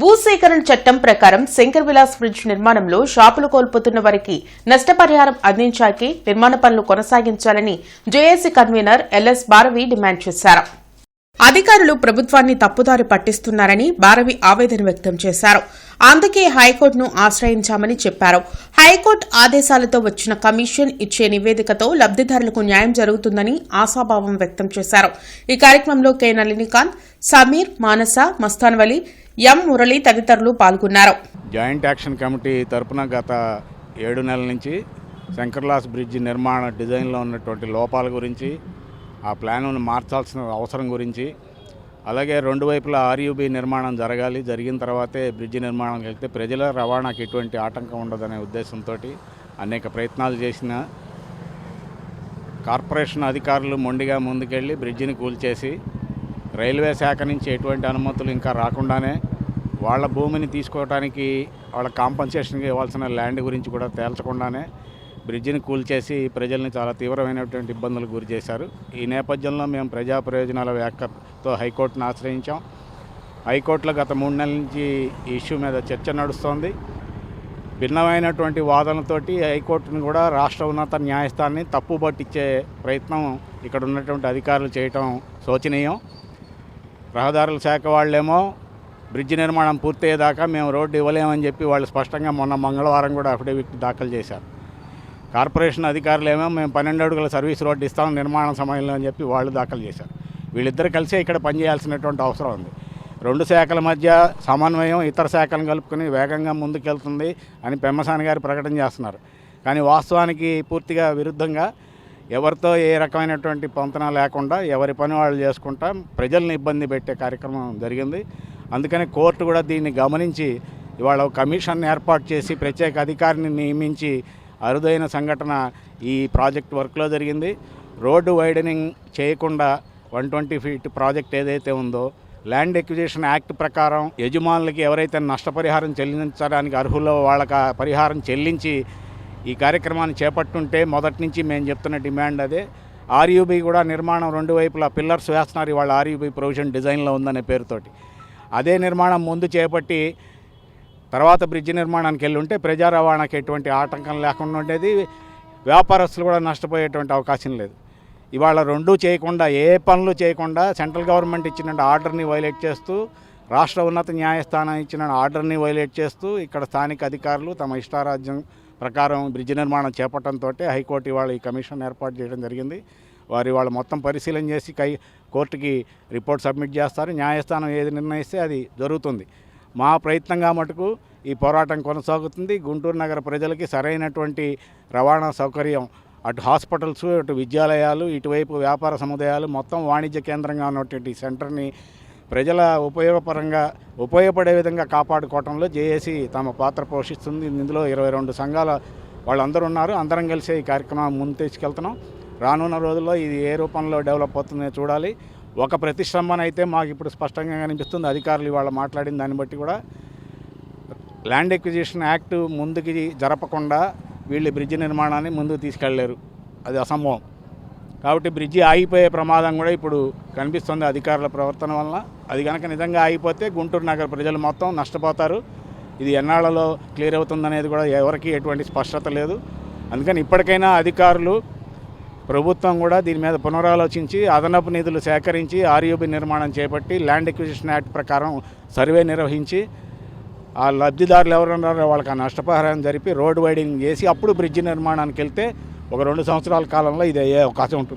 భూసేకరణ చట్టం ప్రకారం శంకర్ విలాస్ బ్రిడ్జ్ నిర్మాణంలో షాపులు కోల్పోతున్న వారికి నష్టపరిహారం అందించాకే నిర్మాణ పనులు కొనసాగించాలని JAC convener LS Bharavi demand చేశారు. అధికారులు ప్రభుత్వాన్ని తప్పుదారి పట్టిస్తున్నారని భారవి ఆవేదన వ్యక్తం చేశారు. అందుకే హైకోర్టును ఆశ్రయించామని చెప్పారు. హైకోర్టు ఆదేశాలతో వచ్చిన కమిషన్ ఇచ్చే నివేదికతో లబ్దిదారులకు న్యాయం జరుగుతుందని ఆశాభావం వ్యక్తం చేశారు. ఈ కార్యక్రమంలో కె నళినికాంత్ సమీర్ మానస మస్తాన్వలి ఎం మురళి తదితరులు పాల్గొన్నారు. జాయింట్ యాక్షన్ కమిటీ తరపున గత ఏడు నెలల నుంచి శంకర్లాస్ బ్రిడ్జ్ నిర్మాణ డిజైన్లో ఉన్నటువంటి లోపాల గురించి ఆ ప్లాన్ను మార్చాల్సిన అవసరం గురించి అలాగే రెండు వైపులా ఆర్యూబీ నిర్మాణం జరగాలి జరిగిన తర్వాతే బ్రిడ్జ్ నిర్మాణం వెళ్తే ప్రజల రవాణాకి ఎటువంటి ఆటంకం ఉండదనే ఉద్దేశంతో అనేక ప్రయత్నాలు చేసిన కార్పొరేషన్ అధికారులు మొండిగా ముందుకెళ్ళి బ్రిడ్జిని కూల్చేసి రైల్వే శాఖ నుంచి ఎటువంటి అనుమతులు ఇంకా రాకుండానే వాళ్ళ భూమిని తీసుకోవడానికి వాళ్ళ కాంపన్సేషన్గా ఇవ్వాల్సిన ల్యాండ్ గురించి కూడా తేల్చకుండానే బ్రిడ్జిని కూల్చేసి ప్రజల్ని చాలా తీవ్రమైనటువంటి ఇబ్బందులకు గురి చేశారు. ఈ నేపథ్యంలో మేము ప్రజా ప్రయోజనాల వ్యాఖ్యతో హైకోర్టును ఆశ్రయించాం. హైకోర్టులో గత మూడు నెలల నుంచి ఈ ఇష్యూ మీద చర్చ నడుస్తోంది. భిన్నమైనటువంటి వాదనలతోటి హైకోర్టును కూడా రాష్ట్ర ఉన్నత న్యాయస్థానాన్ని తప్పు పట్టించే ప్రయత్నం ఇక్కడ ఉన్నటువంటి అధికారులు చేయటం శోచనీయం. రహదారుల శాఖ వాళ్ళేమో బ్రిడ్జ్ నిర్మాణం పూర్తయ్యేదాకా మేము రోడ్డు ఇవ్వలేమని చెప్పి వాళ్ళు స్పష్టంగా మొన్న మంగళవారం కూడా అఫిడవిట్ దాఖలు చేశారు. కార్పొరేషన్ అధికారులేమో మేము పన్నెండు అడుగుల సర్వీస్ రోడ్డు ఇస్తాం నిర్మాణ సమయంలో అని చెప్పి వాళ్ళు దాఖలు చేశారు. వీళ్ళిద్దరు కలిసే ఇక్కడ పనిచేయాల్సినటువంటి అవసరం ఉంది. రెండు శాఖల మధ్య సమన్వయం ఇతర శాఖలను కలుపుకొని వేగంగా ముందుకెళ్తుంది అని పెమ్మసాని గారు ప్రకటన చేస్తున్నారు. కానీ వాస్తవానికి పూర్తిగా విరుద్ధంగా ఎవరితో ఏ రకమైనటువంటి పొంతన లేకుండా ఎవరి పని వాళ్ళు చేసుకుంటా ప్రజల్ని ఇబ్బంది పెట్టే కార్యక్రమం జరిగింది. అందుకని కోర్టు కూడా దీన్ని గమనించి ఇవాళ కమిషన్ ఏర్పాటు చేసి ప్రత్యేక అధికారిని నియమించి అరుదైన సంఘటన ఈ ప్రాజెక్ట్ వర్క్లో జరిగింది. రోడ్డు వైడనింగ్ చేయకుండా వన్ ట్వంటీ ఫీట్ ప్రాజెక్ట్ ఏదైతే ఉందో ల్యాండ్ ఎక్విజిషన్ యాక్ట్ ప్రకారం యజమానులకి ఎవరైతే నష్టపరిహారం చెల్లించడానికి అర్హులో వాళ్ళకి పరిహారం చెల్లించి ఈ కార్యక్రమాన్ని చేపట్టుంటే మొదటి నుంచి మేము చెప్తున్న డిమాండ్ అదే. ఆర్యూబీ కూడా నిర్మాణం రెండు వైపులా పిల్లర్స్ వేస్తున్నారు. ఇవాళ ఆర్యూబీ ప్రొవిజన్ డిజైన్లో ఉందనే పేరుతోటి. అదే నిర్మాణం ముందు చేపట్టి తర్వాత బ్రిడ్జ్ నిర్మాణానికి వెళ్ళి ఉంటే ప్రజా రవాణాకి ఎటువంటి ఆటంకం లేకుండా ఉండేది. వ్యాపారస్తులు కూడా నష్టపోయేటువంటి అవకాశం లేదు. ఇవాళ రెండూ చేయకుండా ఏ పనులు చేయకుండా సెంట్రల్ గవర్నమెంట్ ఇచ్చిన ఆర్డర్ని వైలేట్ చేస్తూ రాష్ట్ర ఉన్నత న్యాయస్థానం ఇచ్చిన ఆర్డర్ని వైలేట్ చేస్తూ ఇక్కడ స్థానిక అధికారులు తమ ఇష్టారాజ్యం ప్రకారం బ్రిడ్జ్ నిర్మాణం చేపట్టడంతో హైకోర్టు ఇవాళ ఈ కమిషన్ ఏర్పాటు చేయడం జరిగింది. వారు ఇవాళ మొత్తం పరిశీలన చేసి కై కోర్టుకి రిపోర్ట్ సబ్మిట్ చేస్తారు. న్యాయస్థానం ఏది నిర్ణయిస్తే అది జరుగుతుంది. మా ప్రయత్నంగా మటుకు ఈ పోరాటం కొనసాగుతుంది. గుంటూరు నగర ప్రజలకి సరైనటువంటి రవాణా సౌకర్యం అటు హాస్పిటల్స్ అటు విద్యాలయాలు ఇటువైపు వ్యాపార సముదాయాలు మొత్తం వాణిజ్య కేంద్రంగా ఉన్నటువంటి సెంటర్ని ప్రజల ఉపయోగపరంగా ఉపయోగపడే విధంగా కాపాడుకోవడంలో జేఏసీ తమ పాత్ర పోషిస్తుంది. ఇందులో ఇరవై రెండు సంఘాల వాళ్ళందరూ ఉన్నారు. అందరం కలిసి ఈ కార్యక్రమం ముందు తీసుకెళ్తున్నాం. రానున్న రోజుల్లో ఇది ఏ రూపంలో డెవలప్ అవుతుందో చూడాలి. ఒక ప్రతిష్టంభన అయితే మాకు ఇప్పుడు స్పష్టంగా కనిపిస్తుంది. అధికారులు ఇవాళ మాట్లాడిన దాన్ని బట్టి కూడా. ల్యాండ్ ఎక్విజిషన్ యాక్ట్ ముందుకి జరపకుండా వీళ్ళు బ్రిడ్జ్ నిర్మాణాన్ని ముందుకు తీసుకెళ్ళేరు. అది అసంభవం. కాబట్టి బ్రిడ్జి ఆగిపోయే ప్రమాదం కూడా ఇప్పుడు కనిపిస్తుంది అధికారుల ప్రవర్తన వలన. అది కనుక నిజంగా ఆగిపోతే గుంటూరు నగర ప్రజలు మొత్తం నష్టపోతారు. ఇది ఎన్నాళ్ళలో క్లియర్ అవుతుందనేది కూడా ఎవరికి ఎటువంటి స్పష్టత లేదు. అందుకని ఇప్పటికైనా అధికారులు ప్రభుత్వం కూడా దీని మీద పునరాలోచించి అదనపు నిధులు సేకరించి ఆర్యూబీ నిర్మాణం చేపట్టి ల్యాండ్ ఎక్విజిషన్ యాక్ట్ ప్రకారం సర్వే నిర్వహించి ఆ లబ్ధిదారులు ఎవరున్నారో వాళ్ళకి ఆ నష్టపరిహారం జరిపి రోడ్ వైడింగ్ చేసి అప్పుడు బ్రిడ్జ్ నిర్మాణానికి వెళ్తే ఒక రెండు సంవత్సరాల కాలంలో ఇది అయ్యే అవకాశం ఉంటుంది.